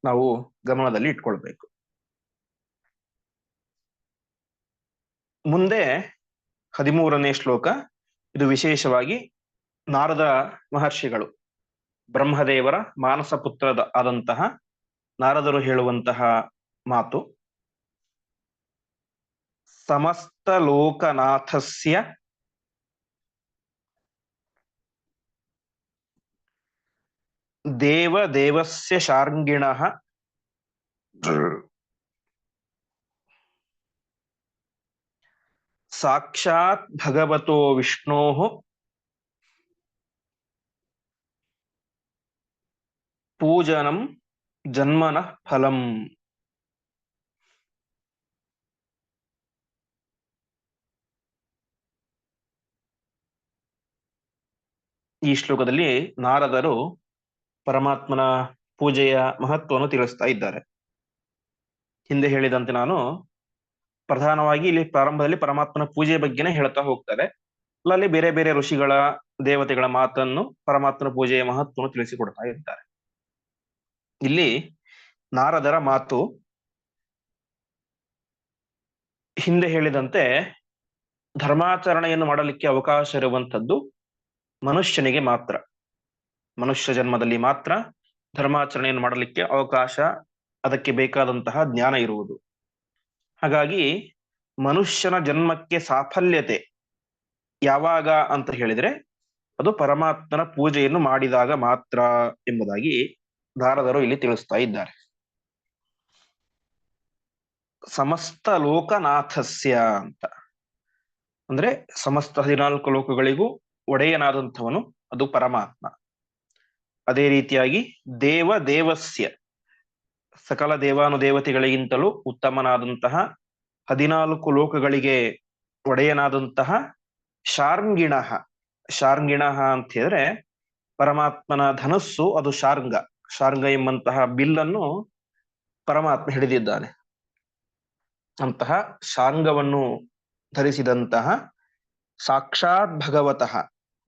ನಾವು ಗಮನದಲ್ಲಿ ಇಟ್ಕೊಳ್ಬೇಕು. ಮುಂದೆ ಹದಿಮೂರನೇ ಶ್ಲೋಕ, ಇದು ವಿಶೇಷವಾಗಿ ನಾರದ ಮಹರ್ಷಿಗಳು, ಬ್ರಹ್ಮದೇವರ ಮಾನಸ ಪುತ್ರದ ಆದಂತಹ ನಾರದರು ಹೇಳುವಂತಹ ಮಾತು. ಸಮಸ್ತ ಲೋಕನಾಥಸ್ಯ ದೇವ ದೇವಸ್ಯ ಶಾರ್ಂಗಿಣ. ಸಾಕ್ಷಾತ್ ಭಗವತೋ ವಿಷ್ಣೋ ಪೂಜನಂ ಜನ್ಮನ ಫಲಂ. ಈ ಶ್ಲೋಕದಲ್ಲಿ ನಾರದರು ಪರಮಾತ್ಮನ ಪೂಜೆಯ ಮಹತ್ವವನ್ನು ತಿಳಿಸ್ತಾ ಇದ್ದಾರೆ. ಹಿಂದೆ ಹೇಳಿದಂತೆ ನಾನು ಪ್ರಧಾನವಾಗಿ ಇಲ್ಲಿ ಪ್ರಾರಂಭದಲ್ಲಿ ಪರಮಾತ್ಮನ ಪೂಜೆ ಬಗ್ಗೆನೇ ಹೇಳ್ತಾ ಹೋಗ್ತಾರೆ ಅಲ್ಲಲ್ಲಿ ಬೇರೆ ಬೇರೆ ಋಷಿಗಳ ದೇವತೆಗಳ ಮಾತನ್ನು ಪರಮಾತ್ಮನ ಪೂಜೆಯ ಮಹತ್ವವನ್ನು ತಿಳಿಸಿಕೊಡ್ತಾ ಇದ್ದಾರೆ. ಇಲ್ಲಿ ನಾರದರ ಮಾತು ಹಿಂದೆ ಹೇಳಿದಂತೆ ಧರ್ಮಾಚರಣೆಯನ್ನು ಮಾಡಲಿಕ್ಕೆ ಅವಕಾಶ ಇರುವಂತದ್ದು ಮನುಷ್ಯನಿಗೆ ಮಾತ್ರ. ಮನುಷ್ಯ ಜನ್ಮದಲ್ಲಿ ಮಾತ್ರ ಧರ್ಮಾಚರಣೆಯನ್ನು ಮಾಡಲಿಕ್ಕೆ ಅವಕಾಶ, ಅದಕ್ಕೆ ಬೇಕಾದಂತಹ ಜ್ಞಾನ ಇರುವುದು. ಹಾಗಾಗಿ ಮನುಷ್ಯನ ಜನ್ಮಕ್ಕೆ ಸಾಫಲ್ಯತೆ ಯಾವಾಗ ಅಂತ ಹೇಳಿದ್ರೆ ಅದು ಪರಮಾತ್ಮನ ಪೂಜೆಯನ್ನು ಮಾಡಿದಾಗ ಮಾತ್ರ ಎಂಬುದಾಗಿ ಧಾರದರು ಇಲ್ಲಿ ತಿಳಿಸ್ತಾ ಇದ್ದಾರೆ. ಸಮಸ್ತ ಲೋಕನಾಥಸ್ಯ ಅಂತ. ಅಂದ್ರೆ ಸಮಸ್ತ ಹದಿನಾಲ್ಕು ಲೋಕಗಳಿಗೂ ಒಡೆಯನಾದಂಥವನು ಅದು ಪರಮಾತ್ಮ. ಅದೇ ರೀತಿಯಾಗಿ ದೇವ ದೇವಸ್ಯ. ಸಕಲ ದೇವಾನುದೇವತೆಗಳಿಗಿಂತಲೂ ಉತ್ತಮನಾದಂತಹ ಹದಿನಾಲ್ಕು ಲೋಕಗಳಿಗೆ ಒಡೆಯನಾದಂತಹ ಶಾರ್ಂಗಿಣ. ಶಾರ್ಂಗಿಣ ಅಂತ ಹೇಳಿದ್ರೆ ಪರಮಾತ್ಮನ ಧನಸ್ಸು ಅದು ಶಾರ್ಂಗ. ಶಾರ್ಂಗ ಎಂಬಂತಹ ಬಿಲ್ಲನ್ನು ಪರಮಾತ್ಮ ಹಿಡಿದಿದ್ದಾನೆ. ಅಂತಹ ಶಾರ್ಂಗವನ್ನು ಧರಿಸಿದಂತಹ ಸಾಕ್ಷಾತ್ ಭಗವತಃ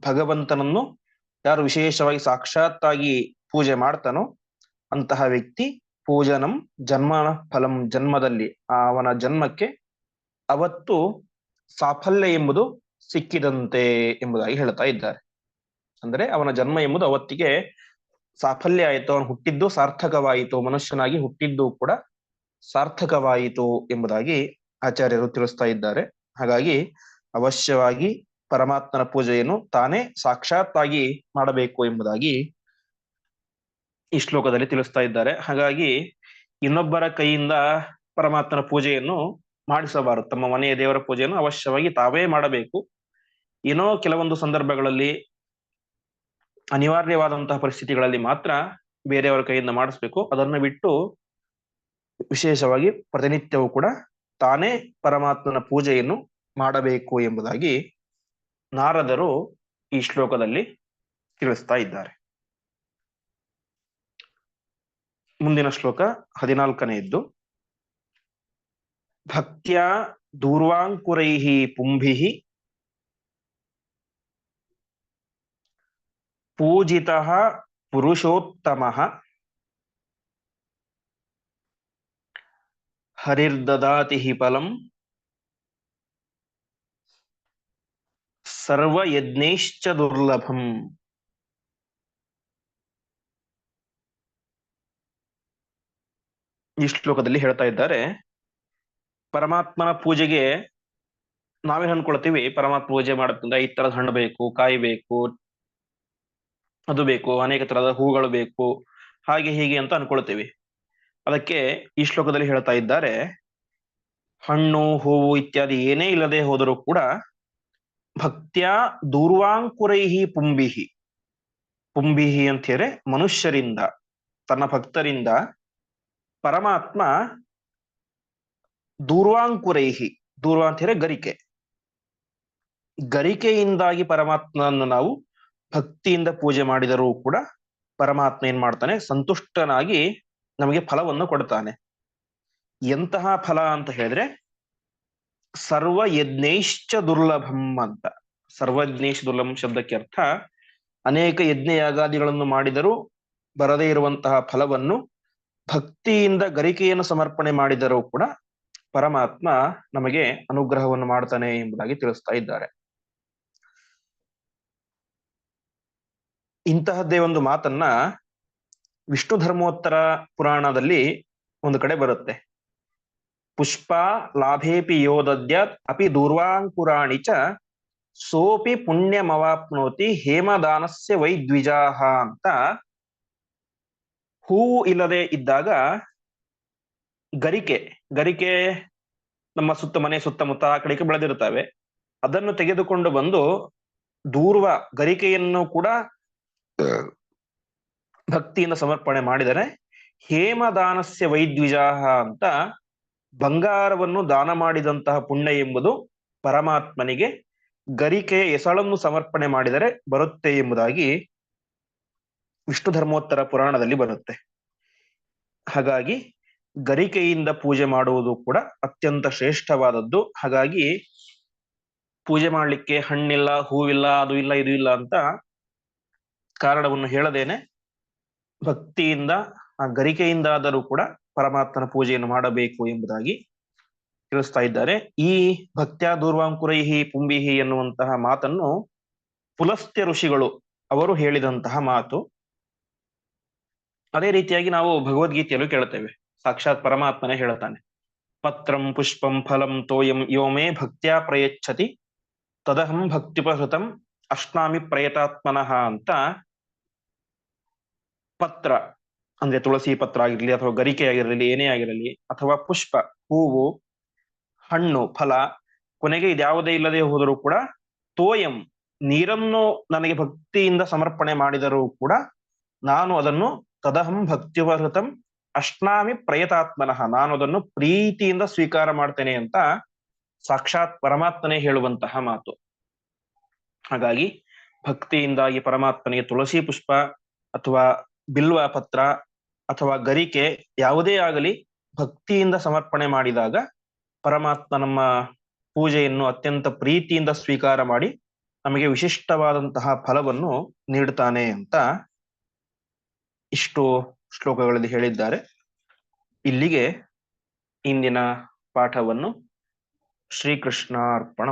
ಭಗವಂತನನ್ನು ಯಾರು ವಿಶೇಷವಾಗಿ ಸಾಕ್ಷಾತ್ತಾಗಿ ಪೂಜೆ ಮಾಡ್ತಾನೋ ಅಂತಹ ವ್ಯಕ್ತಿ ಪೂಜನಂ ಜನ್ಮ ಫಲಂ ಜನ್ಮದಲ್ಲಿ ಅವನ ಜನ್ಮಕ್ಕೆ ಅವತ್ತು ಸಾಫಲ್ಯ ಎಂಬುದು ಸಿಕ್ಕಿದಂತೆ ಎಂಬುದಾಗಿ ಹೇಳ್ತಾ ಇದ್ದಾರೆ. ಅಂದ್ರೆ ಅವನ ಜನ್ಮ ಎಂಬುದು ಅವತ್ತಿಗೆ ಸಾಫಲ್ಯ ಆಯಿತು, ಅವನು ಹುಟ್ಟಿದ್ದು ಸಾರ್ಥಕವಾಯಿತು, ಮನುಷ್ಯನಾಗಿ ಹುಟ್ಟಿದ್ದು ಕೂಡ ಸಾರ್ಥಕವಾಯಿತು ಎಂಬುದಾಗಿ ಆಚಾರ್ಯರು ತಿಳಿಸ್ತಾ ಇದ್ದಾರೆ. ಹಾಗಾಗಿ ಅವಶ್ಯವಾಗಿ ಪರಮಾತ್ಮನ ಪೂಜೆಯನ್ನು ತಾನೇ ಸಾಕ್ಷಾತ್ತಾಗಿ ಮಾಡಬೇಕು ಎಂಬುದಾಗಿ ಈ ಶ್ಲೋಕದಲ್ಲಿ ತಿಳಿಸ್ತಾ ಇದ್ದಾರೆ. ಹಾಗಾಗಿ ಇನ್ನೊಬ್ಬರ ಕೈಯಿಂದ ಪರಮಾತ್ಮನ ಪೂಜೆಯನ್ನು ಮಾಡಿಸಬಾರದು. ತಮ್ಮ ಮನೆಯ ದೇವರ ಪೂಜೆಯನ್ನು ಅವಶ್ಯವಾಗಿ ತಾವೇ ಮಾಡಬೇಕು. ಏನೋ ಕೆಲವೊಂದು ಸಂದರ್ಭಗಳಲ್ಲಿ ಅನಿವಾರ್ಯವಾದಂತಹ ಪರಿಸ್ಥಿತಿಗಳಲ್ಲಿ ಮಾತ್ರ ಬೇರೆಯವರ ಕೈಯಿಂದ ಮಾಡಿಸ್ಬೇಕು. ಅದನ್ನು ಬಿಟ್ಟು ವಿಶೇಷವಾಗಿ ಪ್ರತಿನಿತ್ಯವೂ ಕೂಡ ತಾನೇ ಪರಮಾತ್ಮನ ಪೂಜೆಯನ್ನು ಮಾಡಬೇಕು ಎಂಬುದಾಗಿ ನಾರದರು ಈ ಶ್ಲೋಕದಲ್ಲಿ ತಿಳಿಸ್ತಾ ಇದ್ದಾರೆ. ಮುಂದಿನ ಶ್ಲೋಕ ಹದಿನಾಲ್ಕನೆಯದ್ದು. ಭಕ್ತಿಯ ದೂರ್ವಾಂಕುರೈಹಿ ಪುಂಭಿಹಿ ಪೂಜಿತ ಪುರುಷೋತ್ತಮಃ ಹರಿರ್ದದಾತಿ ಫಲಂ ಸರ್ವಯಜ್ಞೈಶ್ಚ ದುರ್ಲಭಂ. ಈ ಶ್ಲೋಕದಲ್ಲಿ ಹೇಳ್ತಾ ಇದ್ದಾರೆ, ಪರಮಾತ್ಮನ ಪೂಜೆಗೆ ನಾವೇನ್ ಅನ್ಕೊಳ್ತೀವಿ ಪರಮಾತ್ಮ ಪೂಜೆ ಮಾಡತ್ತಂದ್ರೆ ಈ ತರದ ಹಣ್ಣು ಬೇಕು, ಕಾಯಿ ಬೇಕು, ಅದು ಬೇಕು, ಅನೇಕ ತರದ ಹೂಗಳು ಬೇಕು, ಹಾಗೆ ಹೀಗೆ ಅಂತ ಅನ್ಕೊಳ್ತೀವಿ. ಅದಕ್ಕೆ ಈ ಶ್ಲೋಕದಲ್ಲಿ ಹೇಳ್ತಾ ಇದ್ದಾರೆ, ಹಣ್ಣು, ಹೂವು ಇತ್ಯಾದಿ ಏನೇ ಇಲ್ಲದೆ ಹೋದರೂ ಕೂಡ ಭಕ್ತ್ಯ ದೂರ್ವಾಂಕುರೈಹಿ ಪುಂಬಿಹಿ ಪುಂಬಿಹಿ ಅಂತ ಹೇಳಿ ಮನುಷ್ಯರಿಂದ, ತನ್ನ ಭಕ್ತರಿಂದ ಪರಮಾತ್ಮ ದೂರ್ವಾಂಕುರೈಹಿ, ದೂರ್ವ ಅಂತ ಹೇಳಿ ಗರಿಕೆ. ಗರಿಕೆಯಿಂದಾಗಿ ಪರಮಾತ್ಮನನ್ನು ನಾವು ಭಕ್ತಿಯಿಂದ ಪೂಜೆ ಮಾಡಿದರೂ ಕೂಡ ಪರಮಾತ್ಮ ಏನ್ ಮಾಡ್ತಾನೆ, ಸಂತುಷ್ಟನಾಗಿ ನಮಗೆ ಫಲವನ್ನು ಕೊಡ್ತಾನೆ. ಎಂತಹ ಫಲ ಅಂತ ಹೇಳಿದ್ರೆ ಸರ್ವ ಯಜ್ಞೈಶ್ಚ ದುರ್ಲಭಂ ಅಂತ. ಸರ್ವಜ್ಞೇಶ ದುರ್ಲಭಂ ಶಬ್ದಕ್ಕೆ ಅರ್ಥ, ಅನೇಕ ಯಜ್ಞ ಯಾಗಾದಿಗಳನ್ನು ಮಾಡಿದರೂ ಬರದೇ ಇರುವಂತಹ ಫಲವನ್ನು ಭಕ್ತಿಯಿಂದ ಗರಿಕೆಯನ್ನು ಸಮರ್ಪಣೆ ಮಾಡಿದರೂ ಕೂಡ ಪರಮಾತ್ಮ ನಮಗೆ ಅನುಗ್ರಹವನ್ನು ಮಾಡ್ತಾನೆ ಎಂಬುದಾಗಿ ತಿಳಿಸ್ತಾ ಇದ್ದಾರೆ. ಇಂತಹದ್ದೇ ಒಂದು ಮಾತನ್ನ ವಿಷ್ಣು ಧರ್ಮೋತ್ತರ ಪುರಾಣದಲ್ಲಿ ಒಂದು ಕಡೆ ಬರುತ್ತೆ. ಪುಷ್ಪ ಲಾಭೇಪಿ ಯೋದದ್ಯಾತ್ ಅಪಿ ದೂರ್ವಾಂಕುರಾಣಿ ಚ ಸೋಪಿ ಪುಣ್ಯಮವಾಪ್ನೋತಿ ಹೇಮದಾನಸ್ಯ ವೈದ್ವಿಜಾಹ ಅಂತ ಹೂವು ಇಲ್ಲದೆ ಇದ್ದಾಗ ಗರಿಕೆ ಗರಿಕೆ ನಮ್ಮ ಸುತ್ತ ಮನೆ, ಸುತ್ತಮುತ್ತ ಆ ಕಡೆಗೆ ಬೆಳೆದಿರ್ತವೆ ಅದನ್ನು ತೆಗೆದುಕೊಂಡು ಬಂದು ದೂರ್ವ ಗರಿಕೆಯನ್ನು ಕೂಡ ಭಕ್ತಿಯಿಂದ ಸಮರ್ಪಣೆ ಮಾಡಿದರೆ ಹೇಮದಾನಸ್ಯ ವೈದ್ವಿಜಾಹ ಅಂತ ಬಂಗಾರವನ್ನು ದಾನ ಮಾಡಿದಂತಹ ಪುಣ್ಯ ಎಂಬುದು ಪರಮಾತ್ಮನಿಗೆ ಗರಿಕೆಯ ಎಸಳನ್ನು ಸಮರ್ಪಣೆ ಮಾಡಿದರೆ ಬರುತ್ತೆ ಎಂಬುದಾಗಿ ವಿಷ್ಣು ಧರ್ಮೋತ್ತರ ಪುರಾಣದಲ್ಲಿ ಬರುತ್ತೆ. ಹಾಗಾಗಿ ಗರಿಕೆಯಿಂದ ಪೂಜೆ ಮಾಡುವುದು ಕೂಡ ಅತ್ಯಂತ ಶ್ರೇಷ್ಠವಾದದ್ದು. ಹಾಗಾಗಿ ಪೂಜೆ ಮಾಡಲಿಕ್ಕೆ ಹಣ್ಣಿಲ್ಲ, ಹೂವಿಲ್ಲ, ಅದು ಇಲ್ಲ, ಇದು ಇಲ್ಲ ಅಂತ ಕಾರಣವನ್ನು ಹೇಳದೇನೆ. ಭಕ್ತಿಯಿಂದ, ಆ ಗರಿಕೆಯಿಂದಾದರೂ ಕೂಡ ಪರಮಾತ್ಮನ ಪೂಜೆಯನ್ನು ಮಾಡಬೇಕು ಎಂಬುದಾಗಿ ತಿಳಿಸ್ತಾ ಇದ್ದಾರೆ. ಈ ಭಕ್ತ್ಯಾ ದೂರ್ವಾಂಕುರೈಹಿ ಪುಂಬಿಹಿ ಎನ್ನುವಂತಹ ಮಾತನ್ನು ಪುಲಸ್ತ್ಯ ಋಷಿಗಳು ಅವರು ಹೇಳಿದಂತಹ ಮಾತು. ಅದೇ ರೀತಿಯಾಗಿ ನಾವು ಭಗವದ್ಗೀತೆಯಲ್ಲೂ ಕೇಳುತ್ತೇವೆ. ಸಾಕ್ಷಾತ್ ಪರಮಾತ್ಮನೇ ಹೇಳುತ್ತಾನೆ. ಪತ್ರಂ ಪುಷ್ಪಂ ಫಲಂ ತೋಯಂ ಯೋಮೇ ಭಕ್ತ್ಯಾ ಪ್ರಯಚ್ಛತಿ ತದಹಂ ಭಕ್ತಿಪಹೃತಂ ಅಷ್ಟಾಮಿ ಪ್ರಯತಾತ್ಮನಃ ಅಂತ ಪತ್ರ ಅಂದ್ರೆ ತುಳಸಿ ಪತ್ರ ಆಗಿರಲಿ ಅಥವಾ ಗರಿಕೆ ಆಗಿರಲಿ, ಏನೇ ಆಗಿರಲಿ ಅಥವಾ ಪುಷ್ಪ, ಹೂವು, ಹಣ್ಣು, ಫಲ, ಕೊನೆಗೆ ಇದ್ಯಾವುದೇ ಇಲ್ಲದೆ ಹೋದರೂ ಕೂಡ ತೋಯಂ, ನೀರನ್ನು ನನಗೆ ಭಕ್ತಿಯಿಂದ ಸಮರ್ಪಣೆ ಮಾಡಿದರೂ ಕೂಡ ನಾನು ಅದನ್ನು ತದಹಂ ಭಕ್ತಿವಹೃತಂ ಅಷ್ಟಾಮಿ ಪ್ರಯತಾತ್ಮನಃ, ನಾನು ಅದನ್ನು ಪ್ರೀತಿಯಿಂದ ಸ್ವೀಕಾರ ಮಾಡ್ತೇನೆ ಅಂತ ಸಾಕ್ಷಾತ್ ಪರಮಾತ್ಮನೇ ಹೇಳುವಂತಹ ಮಾತು. ಹಾಗಾಗಿ ಭಕ್ತಿಯಿಂದಾಗಿ ಪರಮಾತ್ಮನಿಗೆ ತುಳಸಿ ಪುಷ್ಪ ಅಥವಾ ಬಿಲ್ವ ಪತ್ರ ಅಥವಾ ಗರಿಕೆ ಯಾವುದೇ ಆಗಲಿ ಭಕ್ತಿಯಿಂದ ಸಮರ್ಪಣೆ ಮಾಡಿದಾಗ ಪರಮಾತ್ಮ ನಮ್ಮ ಪೂಜೆಯನ್ನು ಅತ್ಯಂತ ಪ್ರೀತಿಯಿಂದ ಸ್ವೀಕಾರ ಮಾಡಿ ನಮಗೆ ವಿಶಿಷ್ಟವಾದಂತಹ ಫಲವನ್ನು ನೀಡುತ್ತಾನೆ ಅಂತ ಇಷ್ಟು ಶ್ಲೋಕಗಳಲ್ಲಿ ಹೇಳಿದ್ದಾರೆ. ಇಲ್ಲಿಗೆ ಇಂದಿನ ಪಾಠವನ್ನು ಶ್ರೀಕೃಷ್ಣ ಅರ್ಪಣ